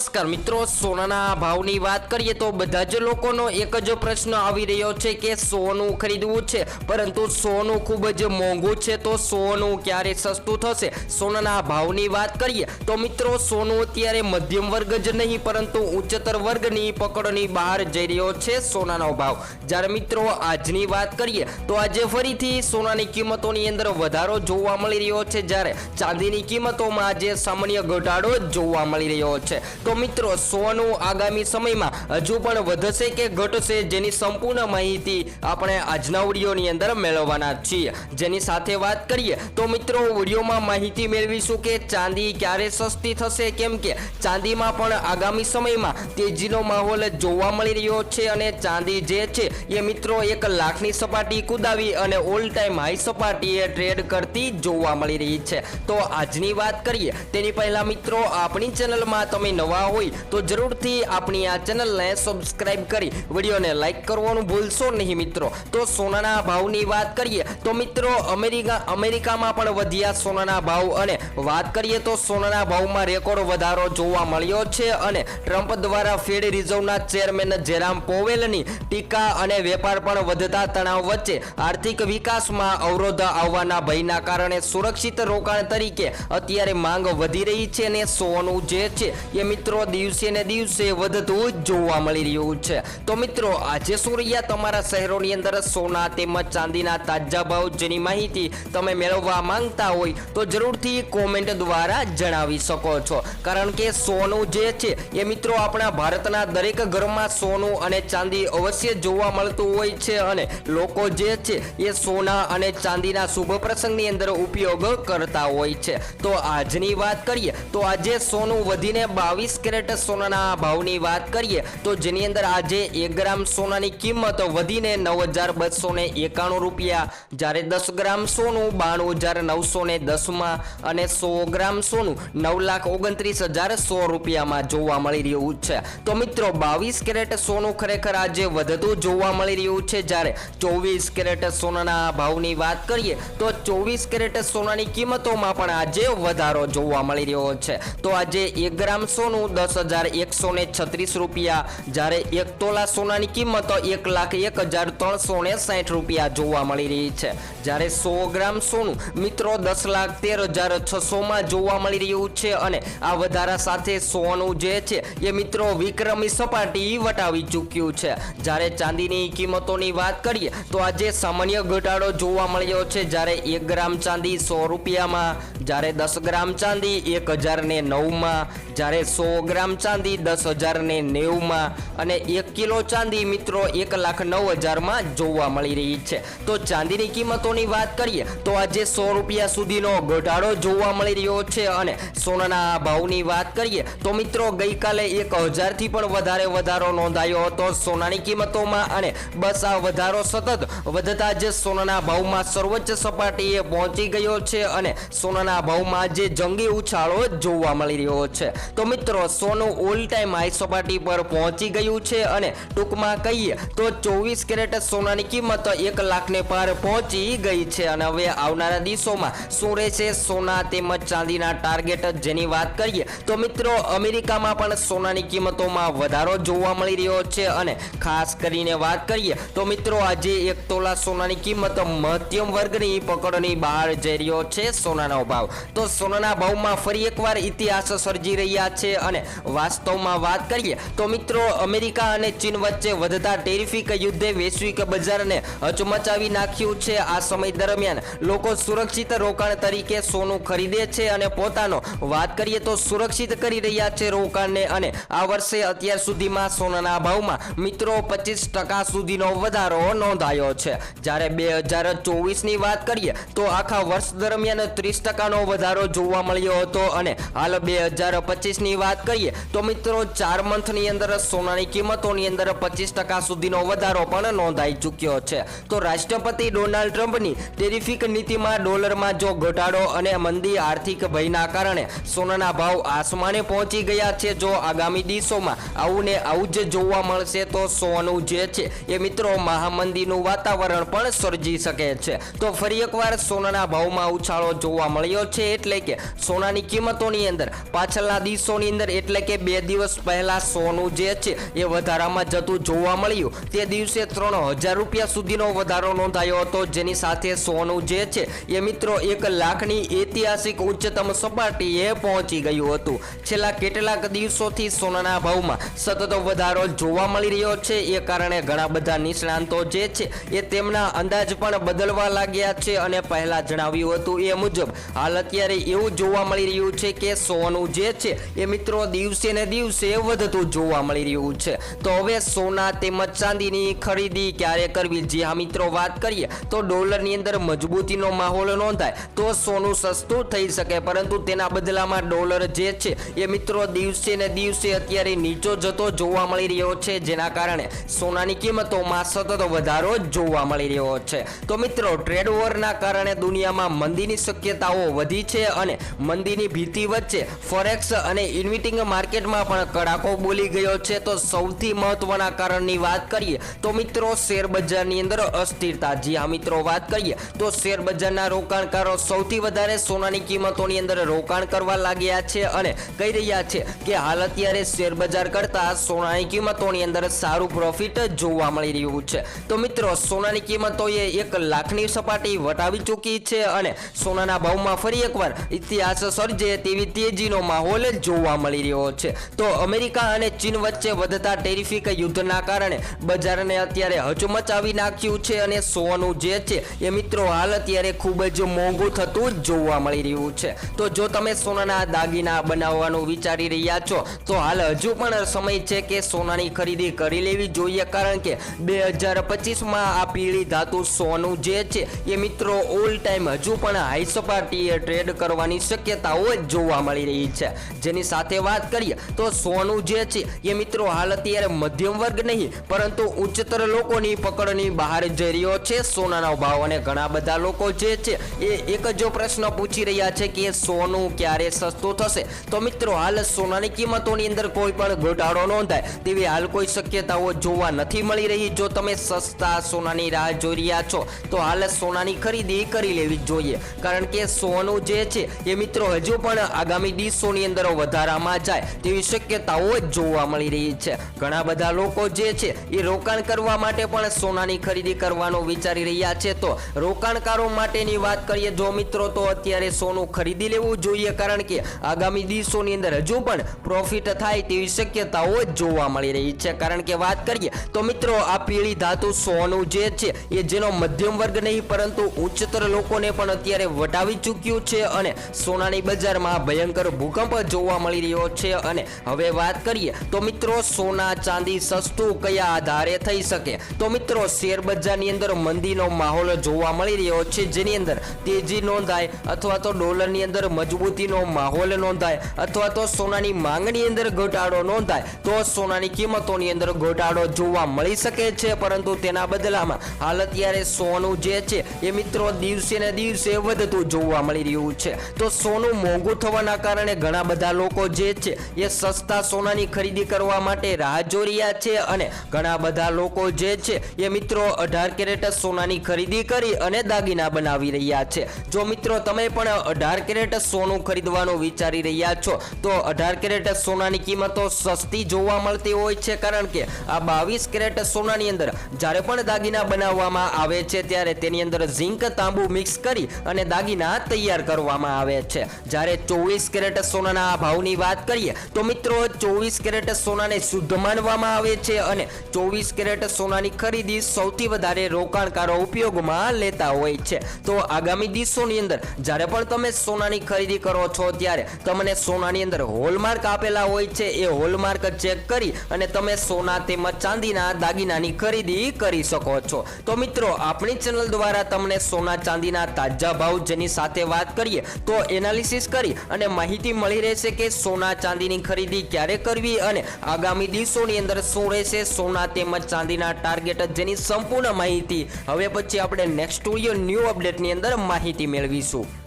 નમસ્કાર મિત્રો, સોનાના ભાવની વાત કરીએ તો બધા જ લોકોનો એક જ પ્રશ્ન આવી રહ્યો છે કે સોનું ખરીદવું છે, પરંતુ સોનું ખૂબ જ મોંઘું છે, તો સોનું ક્યારે સસ્તું થશે? સોનાના ભાવની વાત કરીએ તો મિત્રો, સોનું અત્યારે મધ્યમ વર્ગ જ નહીં, પરંતુ ઉચ્ચતર વર્ગની પકડની બહાર જઈ રહ્યો છે સોનાનો ભાવ. જ્યારે મિત્રો, આજની વાત કરીએ તો આજે ફરીથી સોનાની કિંમતોની અંદર વધારો જોવા મળી રહ્યો છે, જ્યારે ચાંદીની કિંમતોમાં આજે સામાન્ય ઘટાડો જોવા મળી રહ્યો છે. તો મિત્રો, સોનું આગામી સમયમાં હજુ પણ વધશે કે ઘટશે જેની સંપૂર્ણ માહિતી આપણે આજના વિડીયોની અંદર મેળવવાના છીએ. જેની સાથે વાત કરીએ તો મિત્રો, વિડીયોમાં માહિતી મેળવીશું કે ચાંદી ક્યારે સસ્તી થશે, કેમ કે ચાંદીમાં પણ આગામી સમયમાં તેજીનો માહોલ જોવા મળી રહ્યો છે અને ચાંદી જે છે એ મિત્રો એક લાખની સપાટી કુદાવી અને ઓલ ટાઈમ હાઈ સપાટીએ ટ્રેડ કરતી જોવા મળી રહી છે. તો આજની વાત કરીએ. તેની પહેલા મિત્રો, આપણી ચેનલમાં તમે નવા હોય તો જરૂરથી આપણી આ ચેનલને સબસ્ક્રાઇબ કરી વિડીયોને લાઇક કરવાનું ભૂલશો નહીં મિત્રો. તો સોનાના ભાવની વાત કરીએ તો મિત્રો અમેરિકા, અમેરિકામાં પણ વધ્યા સોનાના ભાવ અને વાત કરીએ તો સોનાના ભાવમાં રેકોર્ડ વધારો જોવા મળ્યો છે અને ટ્રમ્પ દ્વારા ફેડ રિઝર્વના ચેરમેન જેરામ પોવેલની ટીકા અને વેપાર પણ વધતા તણાવ વચ્ચે આર્થિક વિકાસમાં અવરોધ આવવાના ભયના કારણે સુરક્ષિત રોકાણ તરીકે અત્યારે માંગ વધી રહી છે અને સોનું જે છે એ મિત્રો દિવસે ને દિવસે વધતું જ જોવા મળી રહ્યું છે. તો મિત્રો, આજે સૂર્યા તમારા શહેરોની અંદર? સોના તેમજ ચાંદીના તાજા ભાવ જેની માહિતી તમે મેળવવા માંગતા હોય તો જરૂરથી કોમેન્ટ દ્વારા જણાવી શકો છો. કારણ કે સોનું જે છે, એ મિત્રો આપણા ભારતના દરેક ઘરમાં સોનું અને ચાંદી અવશ્ય જોવા મળતું હોય છે અને લોકો જે છે, એ સોના અને ચાંદીના શુભ પ્રસંગની અંદર ઉપયોગ કરતા હોય છે. તો આજની વાત કરીએ તો આજે સોનું વધીને બાવીસ કેરેટ સોનાના ભાવની વાત કરીએ તો જેની અંદર આજે એક ગ્રામ સોનાની કિંમત વધીને નવ હજાર બસો ને એકાણું રૂપિયા, જ્યારે દસ ગ્રામ સોનું બાણું હજાર નવસો ને દસમાં અને સો ગ્રામ સોનું નવ લાખ ઓગણત્રીસ હજાર સો રૂપિયામાં જોવા મળી રહ્યું છે. તો મિત્રો, બાવીસ કેરેટ સોનું ખરેખર આજે વધતું જોવા મળી રહ્યું છે. જ્યારે ચોવીસ કેરેટ સોનાના ભાવની વાત કરીએ તો ચોવીસ કેરેટ સોનાની કિંમતોમાં પણ આજે વધારો જોવા મળી રહ્યો છે. તો આજે એક ગ્રામ સોનું દસ હજાર એકસો ને છત્રીસ રૂપિયા, જ્યારે એક તોલા સોનાની કિંમત એક લાખ એક હજાર ત્રણસો ને સાઠ રૂપિયા જોવા મળી રહી છે. જ્યારે સો ગ્રામ સોનું મિત્રો દસ લાખ તેર હજાર છસોમાં જોવા મળી રહ્યું છે અને આ વધારા સાથે સોનું જે છે એ મિત્રો વિક્રમી સપાટી વટાવી ચૂક્યું છે. જ્યારે ચાંદીની કિંમતોની વાત કરીએ તો આજે સામાન્ય ઘટાડો જોવા મળ્યો છે. જ્યારે એક ગ્રામ ચાંદી સો રૂપિયામાં, જ્યારે દસ ગ્રામ ચાંદી એક હજારને નવમાં, જ્યારે સો ગ્રામ ચાંદી દસ હજારને નેવમાં અને એક કિલો ચાંદી મિત્રો એક લાખ નવ હજારમાં જોવા મળી રહી છે. તો ચાંદીની કિંમતોની વાત કરીએ, તો આજે સો રૂપિયા સુધીનો ઘટાડો જોવા મળી રહ્યો છે અને સોનાના ભાવની વાત કરીએ, તો મિત્રો ગઈકાલે એક હજારથી પણ વધારે વધારો નોંધાયો હતો સોનાની કિંમતોમાં અને બસ આ વધારો સતત વધતા જ સોનાના ભાવમાં સર્વોચ્ચ સપાટીએ પહોંચી ગયો છે અને સોનાના ભાવમાં જે જંગી ઉછાળો જોવા મળી રહ્યો છે. તો મિત્રો, સોનું ઓલ ટાઈમ હાઈ સપાટી પર પહોંચી ગયું છે અને ટૂંકમાં કહીએ તો ચોવીસ કેરેટ સોનાની કિંમત એક લાખને પાર પહોંચી ગઈ છે અને હવે આવનારા દિવસોમાં શું રહેશે? સોના તેમજ ચાંદીના ટાર્ગેટ જેની વાત કરીએ તો મિત્રો, અમેરિકામાં પણ સોનાની કિંમતોમાં વધારો જોવા મળી રહ્યો છે અને ખાસ કરીને વાત કરીએ તો મિત્રો, આજે એક તોલા સોનાની કિંમત મધ્યમ વર્ગની પકડની બહાર જઈ રહ્યો છે સોનાનો ભાવ તો સોનાના ભાવમાં ફરી એકવાર ઇતિહાસ સર્જી રહ્યા છે અને વાસ્તવમાં વાત કરીએ તો મિત્રો અમેરિકા અને ચીન વચ્ચે વધતા ટેરિફિક યુદ્ધે વૈશ્વિક બજારને હચમચાવી નાખ્યું છે. આ સમય દરમિયાન લોકો સુરક્ષિત રોકાણ તરીકે સોનું ખરીદે છે અને પોતાનો વાત કરીએ તો સુરક્ષિત કરી રહ્યા છે રોકાણને અને આ વર્ષે અત્યાર સુધીમાં સોનાના ભાવમાં મિત્રો પચીસ ટકા સુધીનો વધારો નોંધાયો છે. જ્યારે બે હજાર ચોવીસની વાત કરીએ તો આખા વર્ષ દરમિયાન ત્રીસ ટકાનો વધારો જોવા મળ્યો હતો. અને હાલ બે હજાર પચીસની વાત કરીએ, તો મિત્રો ચાર મંથની અંદર સોનાની કિંમતોની અંદર પચીસ ટકા સુધીનો વધારો પણ નોંધાઈ ચૂક્યો છે. તો રાષ્ટ્રપતિ ડોનાલ્ડ ટ્રમ્પની ટેરિફિક નીતિમાં ડોલરમાં જો ઘટાડો અને મંદી આર્થિક ભયના કારણે સોનાના ભાવ આસમાને પહોંચી ગયા છે, જો આગામી દિવસોમાં આવું ને આવું જ જોવા મળશે, તો સોનું જે છે એ મિત્રો મહામંદીનું વાતાવરણ પણ સર્જી શકે છે. તો ફરી એકવાર એકવાર સોનાના ભાવમાં ઉછાળો જોવા મળ્યો છે એટલે કે સોનાની કિંમતોની અંદર, પાછળના દિવસોની અંદર એટલે કે બે દિવસ પહેલા સોનું જે છે એ વધારામાં જતું જોવા મળ્યું. તે દિવસે ત્રણ હજાર રૂપિયા સુધીનો વધારો નોંધાયો હતો. જેની સાથે સોનું જે છે એ મિત્રો એક લાખની ઐતિહાસિક ઉચ્ચતમ સપાટીએ પહોંચી ગયું હતું. છેલ્લા કેટલાક દિવસોથી સોનાના ભાવમાં સતત વધારો જોવા મળી રહ્યો છે. એ કારણે ઘણા બધા નિષ્ણાંતો જે છે એ તેમના અંદાજ પણ બદલવા લાગ્યા છે અને પહેલા જણાવ્યું હતું એ મુજબ હાલ અત્યારે એવું જોવા મળી રહ્યું છે કે સોનું જે છે એ મિત્રો દિવસે ને દિવસે વધતું જોવા મળી રહ્યું છે. તો હવે સોના તેમજ ચાંદીની ખરીદી ક્યારે કરવી જે હા મિત્રો વાત કરીએ તો ડોલરની અંદર મજબૂતીનો માહોલ નોંધાય તો સોનું સસ્તું થઈ શકે પરંતુ તેના બદલામાં ડોલર જે છે એ મિત્રો દિવસે ને દિવસે અત્યારે નીચો જતો જોવા મળી રહ્યો છે જેના કારણે સોનાની કિંમતોમાં સતત વધારો જોવા મળી રહ્યો છે. તો મિત્રો ટ્રેડ વોરના કારણે દુનિયામાં મંદીની શક્યતાઓ વધી છે અને મંદીની ભીતિ વચ્ચે ફોરેક્સ અને ઇન્વિટિંગ માર્કેટમાં પણ કડાકો બોલી ગયો છે. તો સૌથી મહત્વના કારણની વાત કરીએ તો મિત્રો, શેર બજારની અંદર અસ્થિરતા. જી હા મિત્રો, વાત કરીએ તો શેર બજારના રોકાણકારો સૌથી વધારે સોનાની કિંમતોની અંદર રોકાણ કરવા લાગ્યા છે અને કહી રહ્યા છે કે હાલ અત્યારે શેર બજાર કરતા સોનાની કિંમતોની અંદર સારું પ્રોફિટ જોવા મળી રહ્યું છે. તો મિત્રો, સોનાની કિંમતોએ એક લાખની સપાટી વટાવી ચૂકી છે અને સોનાના ભાવમાં ફરી એકવાર ઇતિહાસ સર્જે તેવી તેજીનો માહોલ જોવા મળી રહ્યો છે. તો અમેરિકા અને ચીન વચ્ચે વધતા ટેરિફિક યુદ્ધના કારણે બજારને અત્યારે હચમચાવી નાખ્યું છે અને સોનું જે છે એ મિત્રો હાલ અત્યારે ખૂબ જ મોંઘું થતું જોવા મળી રહ્યું છે. તો જો તમે સોનાના દાગીના બનાવવાનું વિચારી રહ્યા છો, તો હાલ હજુ પણ સમય છે કે સોનાની ખરીદી કરી લેવી જોઈએ, કારણ કે બે હજાર પચીસમાં આ પીળી ધાતુ સોનું જે છે એ મિત્રો ઓલ ટાઈમ હજુ પણ હાઈ સપાટીએ ટ્રેડ કરવાની શક્યતાઓ જોવા મળી રહી છે. જેની સાથે વાત કરીએ તો સોનું જે છે, એ મિત્રો હાલ અત્યારે મધ્યમ વર્ગ નહીં, પરંતુ ઉચ્ચતર લોકોની પકડની બહાર જઈ રહ્યો છે. સોનાનો ભાવ અને ઘણા બધા લોકો જે છે, એ એક જ પ્રશ્ન પૂછી રહ્યા છે કે સોનું ક્યારે સસ્તું થશે? તો મિત્રો, હાલ સોનાની કિંમતોની અંદર કોઈ પણ ઘટાડો નોંધાય તેવી હાલ કોઈ શક્યતાઓ જોવા નથી મળી રહી. જો તમે સસ્તા સોનાની રાહ જોઈ રહ્યા છો, તો હાલ સોનાની ખરીદી કરી લેવી જોઈએ. કારણ કે સોનું જે છે, એ મિત્રો હજુ પણ આગામી દિવસોની અંદર વધારામાં જાય તેવી શક્યતાઓ જોવા મળી રહી છે. ઘણા બધા લોકો જે છે, એ રોકાણ કરવા માટે પણ સોનાની ખરીદી કરવાનું વિચારી રહ્યા છે. તો રોકાણકારો માટેની વાત કરીએ, જો મિત્રો, તો અત્યારે સોનું ખરીદી લેવું જોઈએ. કારણ કે આગામી દિવસોની અંદર હજુ પણ પ્રોફિટ થાય તેવી શક્યતાઓ જોવા મળી રહી છે. કારણ કે વાત કરીએ, તો મિત્રો, આ પીળી ધાતુ સોનું જે છે, એ જેનો મધ્યમ વર્ગ નહીં, પરંતુ ઉચ્ચતર લોકોને પણ અત્યારે વટાવી ચૂક્યું છે અને સોનાની બજારમાં ભયંકર ભૂકંપ જોવા મળી રહ્યો છે. અને હવે વાત કરીએ તો મિત્રો, સોના ચાંદી સસ્તું કયા આધારે થઈ શકે? તો મિત્રો, શેર બજારની અંદર મંદીનો માહોલ જોવા મળી રહ્યો છે, જેની અંદર તેજી નોંધાય અથવા તો ડોલરની અંદર મજબૂતીનો માહોલ નોંધાય અથવા તો સોનાની માંગણી અંદર ઘટાડો નોંધાય તો સોનાની કિંમતોની અંદર ઘટાડો જોવા મળી શકે છે. પરંતુ તેના બદલામાં હાલ અત્યારે સોનું જે છે એ મિત્રો દિવસે ને દિવસે વધતું જોવા મળી રહ્યું છે. તો સોનું મોંઘું થવાના કારણે ઘણા બધા લોકો જે છે એ સસ્તા સોનાની ખરીદી કરવા માટે રાહ જોઈ રહ્યા છે અને ઘણા બધા લોકો જે છે એ મિત્રો અઢાર કેરેટ સોનાની ખરીદી કરી અને દાગીના બનાવી રહ્યા છે. જો મિત્રો તમે પણ અઢાર કેરેટ સોનું ખરીદવાનું વિચારી રહ્યા છો, તો અઢાર કેરેટ સોનાની કિંમતો સસ્તી જોવા મળતી હોય છે કારણ કે આ બાવીસ કેરેટ સોનાની અંદર જ્યારે પણ દાગીના બનાવવામાં આવે છે ત્યારે તેની અંદર ઝીંક તાંબુ મિક્સ કરી અને દાગીના તૈયાર કરવામાં આવે છે. જ્યારે ચોવીસ કેરેટ સોનાના ભાવની વાત કરીએ, તો મિત્રો ચોવીસ કેરેટ સોનાને શુદ્ધ માનવામાં આવે છે અને ચોવીસ કેરેટ સોનાની ખરીદી સૌથી વધારે રોકાણકારો ઉપયોગમાં લેતા હોય છે. તો આગામી દિવસોની અંદર, જ્યારે પણ તમે સોનાની ખરીદી કરો છો, ત્યારે તમને સોનાની અંદર હોલમાર્ક આપેલા હોય છે. એ હોલમાર્ક ચેક કરી અને તમે સોના તેમજ ચાંદીના દાગીનાની ખરીદી કરી શકો છો. તો મિત્રો, આપણી ચેનલ દ્વારા તમને સોના ચાંદીના તાજા ભાવ જેની સાથે વાત કરીએ તો એનાલિસિસ કરી અને માહિતી મળી રહેશે કે સોના ચાંદીની ખરીદી ક્યારે કરવી અને આગામી દિવસોની અંદર શું રહેશે સોના તેમજ ચાંદીના ટાર્ગેટ જેની સંપૂર્ણ માહિતી. હવે પછી આપણે નેક્સ્ટ સ્ટુડિયો ન્યૂ અપડેટની અંદર માહિતી મેળવીશું.